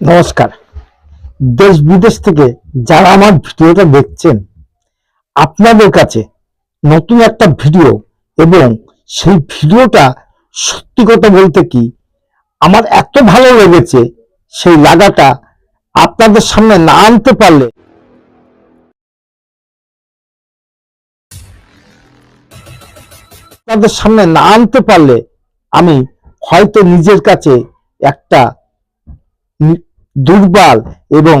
নমস্কার। দেশ বিদেশ থেকে যারা আমার ভিডিওটা দেখছেন, আপনাদের কাছে নতুন একটা ভিডিও এবং সেই ভিডিওটা সত্যি কথা বলতে কি আমার এত ভালো লেগেছে, সেই লাগাটা আপনাদের সামনে না আনতে পারলে। আপনাদের সামনে না আনতে পারলে আমি হয়তো নিজের কাছে একটা দুর্বল এবং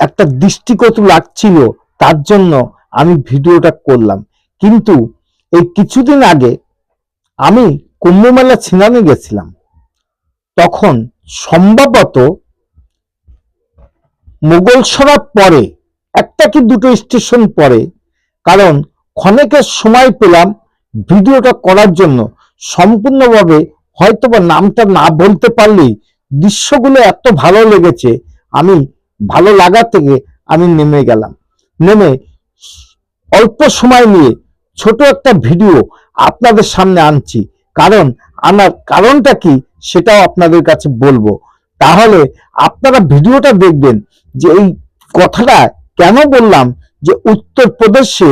একটা দৃষ্টিকটু লাগছিল, তার জন্য আমি ভিডিওটা করলাম। কিন্তু এই কিছুদিন আগে আমি কুম্ভমেলা ছিনানে গেছিলাম। তখন সম্ভবত মোগল মোগলসরার পরে, একটা কি দুটো স্টেশন পরে, কারণ ক্ষণেকের সময় পেলাম ভিডিওটা করার জন্য। সম্পূর্ণভাবে হয়তোবা নামটা না বলতে পারলেই দৃশ্যগুলো এত ভালো লেগেছে, আমি ভালো লাগা থেকে আমি নেমে গেলাম। নেমে অল্প সময় নিয়ে ছোট একটা ভিডিও আপনাদের সামনে আনছি, কারণ আমার কারণটা কি সেটাও আপনাদের কাছে বলব। তাহলে আপনারা ভিডিওটা দেখবেন যে এই কথাটা কেন বললাম, যে উত্তরপ্রদেশে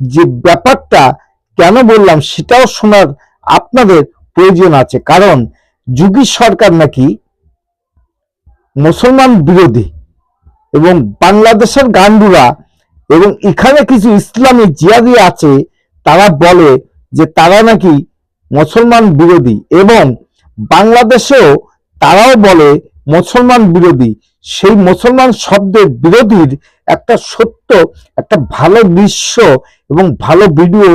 যে ব্যাপারটা কেন বললাম সেটাও শোনার আপনাদের প্রয়োজন আছে। কারণ যোগী সরকার নাকি মুসলমান বিরোধী এবং বাংলাদেশের গান্ডুরা এবং এখানে কিছু ইসলামী জিয়াদি আছে, তারা বলে যে তারা নাকি মুসলমান বিরোধী এবং বাংলাদেশেও তারাও বলে মুসলমান বিরোধী। সেই মুসলমান শব্দের বিরোধীর একটা সত্য, একটা ভালো দৃশ্য এবং ভালো ভিডিও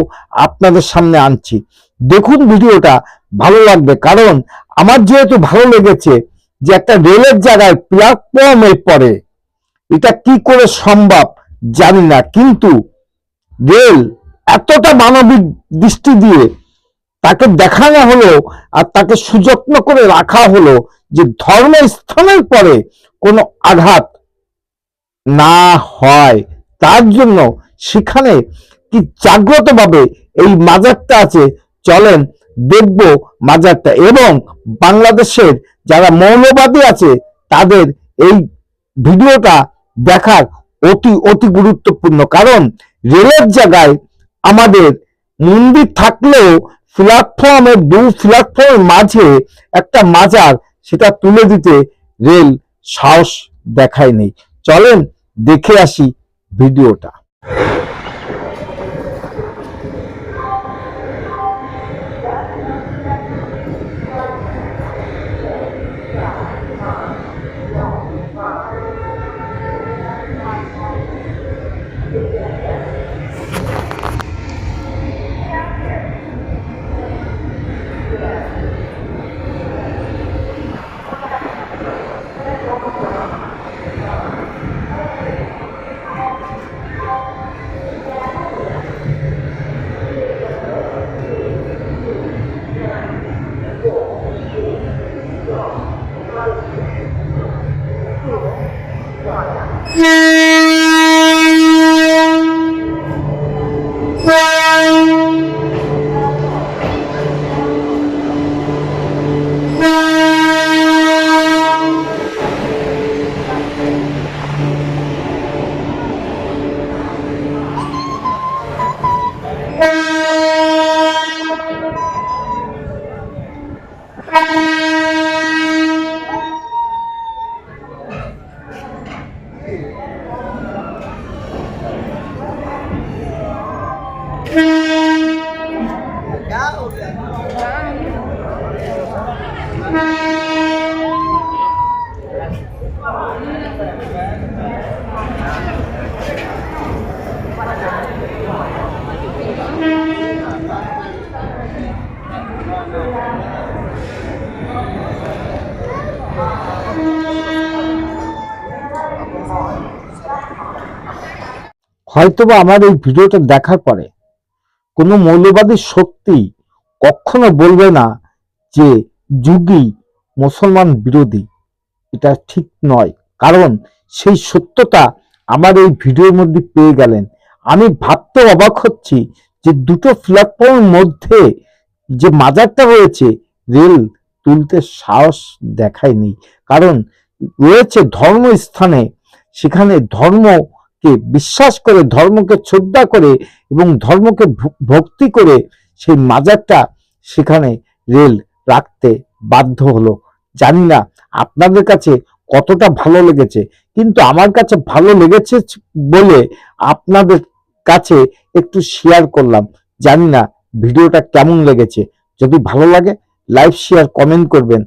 আপনাদের সামনে আনছি। দেখুন ভিডিওটা ভালো লাগবে, কারণ আমার যেহেতু ভালো লেগেছে যে একটা রেলের জায়গায় প্ল্যাটফর্মে পড়ে, এটা কি করে সম্ভব জানি না, কিন্তু রেল এতটা মানবিক দৃষ্টি দিয়ে তাকে দেখানো হলো আর তাকে সুযত্ন করে রাখা হলো যে ধর্ম স্থানের পরে কোনো আঘাত না হয়। তার জন্য সেখানে কি জাগ্রতভাবে এই মাজারটা আছে, চলেন দেখব মাজারটা। এবং বাংলাদেশের যারা মৌলবাদী আছে, তাদের এই ভিডিওটা দেখার অতি অতি গুরুত্বপূর্ণ। কারণ রেলের জায়গায় আমাদের মন্দির থাকলেও প্ল্যাটফর্মের দু প্ল্যাটফর্মের মাঝে একটা মাজার, সেটা তুলে দিতে রেল সাহস দেখায়নি। চলেন দেখে আসি ভিডিওটা। হয়তোবা আমার এই ভিডিওটা দেখার পরে কোনো মৌলবাদী শক্তি কখনো বলবে না যে যুগই মুসলমান বিরোধী। এটা ঠিক নয়। কারণ সেই সত্যতা আমার এই ভিডিওর মধ্যে পেয়ে গেলেন। আমি ভাবতে অবাক হচ্ছি যে দুটো প্ল্যাটফর্মের মধ্যে যে মাজারটা হয়েছে রেল তুলতে সাহস দেখায়নি। কারণ রয়েছে ধর্মস্থানে, সেখানে ধর্মকে বিশ্বাস করে, ধর্মকে শ্রদ্ধা করে এবং ধর্মকে ভক্তি করে সেই মাজারটা সেখানে রেল রাখতে বাধ্য হলো। জানি না, আপনাদের কাছে কতটা ভালো লেগেছে। কিন্তু আমার কাছে ভালো লেগেছে বলে আপনাদের কাছে একটু শেয়ার করলাম। জানি না ভিডিওটা কেমন লেগেছে। যদি ভালো লাগে লাইক শেয়ার কমেন্ট করবেন।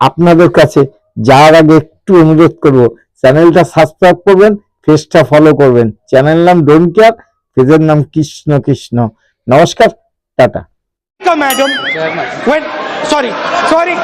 আপনাদের কাছে যাওয়ার আগে একটু অনুরোধ করব চ্যানেলটা সাবস্ক্রাইব করবেন পেজটা ফলো করবেন। চ্যানেল নাম ডোন্ট কেয়ার পেজের নাম কৃষ্ণ কৃষ্ণ। নমস্কার টাটা। Madam. Sorry sorry.